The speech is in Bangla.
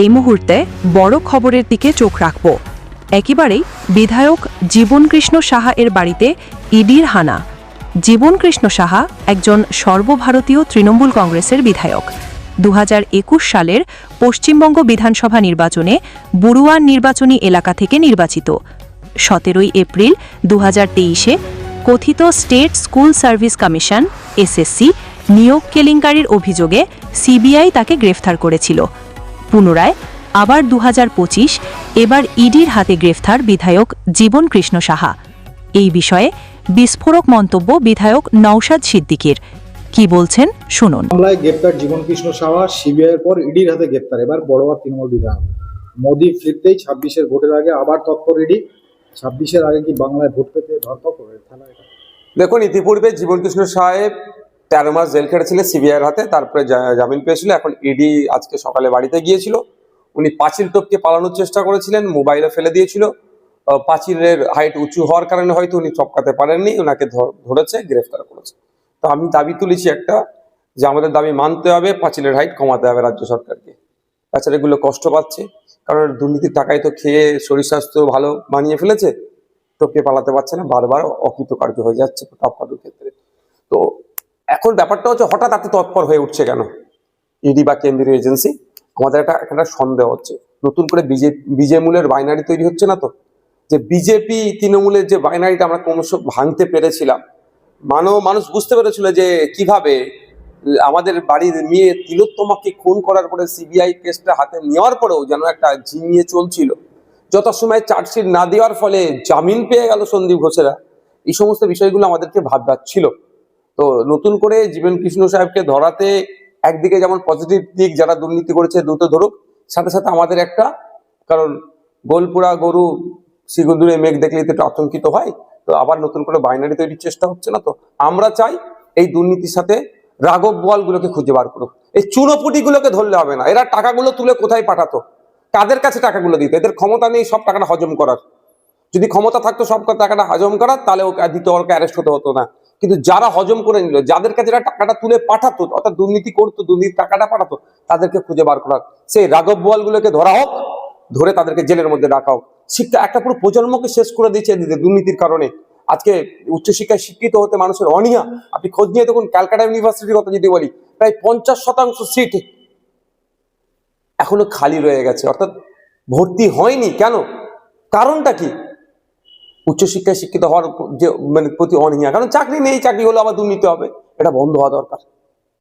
এই মুহূর্তে বড় খবরের দিকে চোখ রাখব। একেবারেই বিধায়ক জীবনকৃষ্ণ সাহা এর বাড়িতে ইডির হানা। জীবনকৃষ্ণ সাহা একজন সর্বভারতীয় তৃণমূল কংগ্রেসের বিধায়ক। দু হাজার একুশ সালের পশ্চিমবঙ্গ বিধানসভা নির্বাচনে বুড়ুয়ান নির্বাচনী এলাকা থেকে নির্বাচিত। সতেরোই এপ্রিল দু কথিত state school service commission, SSC, নিয়োগ কেলেঙ্কারির অভিযোগে সিবিআই তাকে গ্রেফতার করেছিল। পুনরায় আবার দু এবার ইডির হাতে গ্রেফতার বিধায়ক জীবন কৃষ্ণ সাহা। এই বিষয়ে বিস্ফোরক মন্তব্য বিধায়ক নওশাদ সিদ্দিকীর। কি বলছেন শুনুন। মামলায় গ্রেপ্তার জীবন কৃষ্ণ সাহা সিবিআইয়ের পর ইডির হাতে গ্রেপ্তার। এবার বড়োয়া তৃণমূল বিধায়ক। মোদী ফিরতেই ছাব্বিশের ভোটের আগে আবার তৎপর ইডি। ছাব্বিশের আগে কি বাংলায় ভোট পেতে ধরপকড়? দেখুন ইতিপূর্বে জীবনকৃষ্ণ সাহেব তেরো মাস জেল খেটেছিলেন সিবিআইয়ের হাতে, তারপরে জামিন পেয়েছিল। এখন ইডি আজকে সকালে বাড়িতে গিয়েছিল। উনি পাঁচিল টপকে পালানোর চেষ্টা করেছিলেন মোবাইলে ফেলে দিয়েছিল। পাঁচিলের হাইট উঁচু হওয়ার কারণে হয়তো উনি চপকাতে পারেননি ওনাকে ধর- ধরেছে, গ্রেফতার করেছে। তো আমি দাবি তুলেছি একটা যে আমাদের দাবি মানতে হবে, পাঁচিলের হাইট কমাতে হবে রাজ্য সরকারকে। তাছাড়া এগুলো কষ্ট পাচ্ছে, কারণ দুর্নীতির টাকায় তো খেয়ে শরীর স্বাস্থ্য ভালো বানিয়ে ফেলেছে, টপকে পালাতে পারছে না, বারবার অকৃতকার্য হয়ে যাচ্ছে টপকানোর ক্ষেত্রে। এখন ব্যাপারটা হচ্ছে হঠাৎ এত তৎপর হয়ে উঠছে কেন? ইডি বা কেন্দ্রীয় এজেন্সি? আমাদের একটা একটা সন্দেহ হচ্ছে। নতুন করে বিজে, বিজেমূলের বাইনারি তৈরি হচ্ছে না তো? যে বিজেপি তৃণমূলের যে বাইনারিটা আমরা ক্রমশ ভাঙতে পেরেছিলাম মানো মানুষ বুঝতে পেরেছিল যে কীভাবে আমাদের বাড়ির মেয়ে তিলোত্তমাকে খুন করার পরে সিবিআই কেসটা হাতে নেওয়ার পরেও যেন একটা ঝিমিয়ে চলছিল। যত সময় চার্জশিট না দেওয়ার ফলে জামিন পেয়ে গেল সন্দীপ ঘোষেরা। এই সমস্ত বিষয়গুলো আমাদেরকে ভাববাচ্ছিল তো নতুন করে জীবন কৃষ্ণ সাহেবকে ধরাতে একদিকে যেমন পজিটিভ দিক যারা দুর্নীতি করেছে দ্রুত ধরুক, সাথে সাথে আমাদের একটা, কারণ গোলপুরা গরু শিগুন্দুরে মেঘ দেখলে তো একটু আতঙ্কিত হয়, তো আবার নতুন করে বাইনারি তৈরির চেষ্টা হচ্ছে না তো। আমরা চাই এই দুর্নীতির সাথে রাঘব বোয়ালগুলোকে খুঁজে বার করুক। এই চুনোপুটিগুলোকে ধরলে হবে না, এরা টাকাগুলো তুলে কোথায় পাঠাতো? কাদের কাছে টাকাগুলো দিত? এদের ক্ষমতা নেই সব টাকাটা হজম করার। যদি ক্ষমতা থাকতো সব টাকাটা হজম করার, তাহলে ওকে দিতে অ্যারেস্ট হতে হতো না। কিন্তু যারা হজম করে নিল, যাদের কাছে টাকাটা তুলে পাঠাতো, অর্থাৎ দুর্নীতি করতো, দুর্নীতির টাকাটা পাঠাতো, তাদেরকে খুঁজে বার করা। সেই রাঘব বোয়ালগুলোকে ধরা হোক, ধরে তাদেরকে জেলের মধ্যে রাখা হোক। শিক্ষা একটা পুরো প্রজন্মকে শেষ করে দিয়েছে দুর্নীতির কারণে। আজকে উচ্চশিক্ষায় শিক্ষিত হতে মানুষের অনীহা। আপনি খোঁজ নিয়ে দেখুন, ক্যালকাটা ইউনিভার্সিটির কথা যদি বলি, প্রায় পঞ্চাশ শতাংশ সিট এখনও খালি রয়ে গেছে। অর্থাৎ ভর্তি হয়নি। কেন? কারণটা কি? উচ্চশিক্ষায় শিক্ষিত হওয়ার যে মানে প্রতি অনীহা। কারণ চাকরি নেই, চাকরি হলে আবার দুর্নীতি হবে। এটা বন্ধ হওয়া দরকার।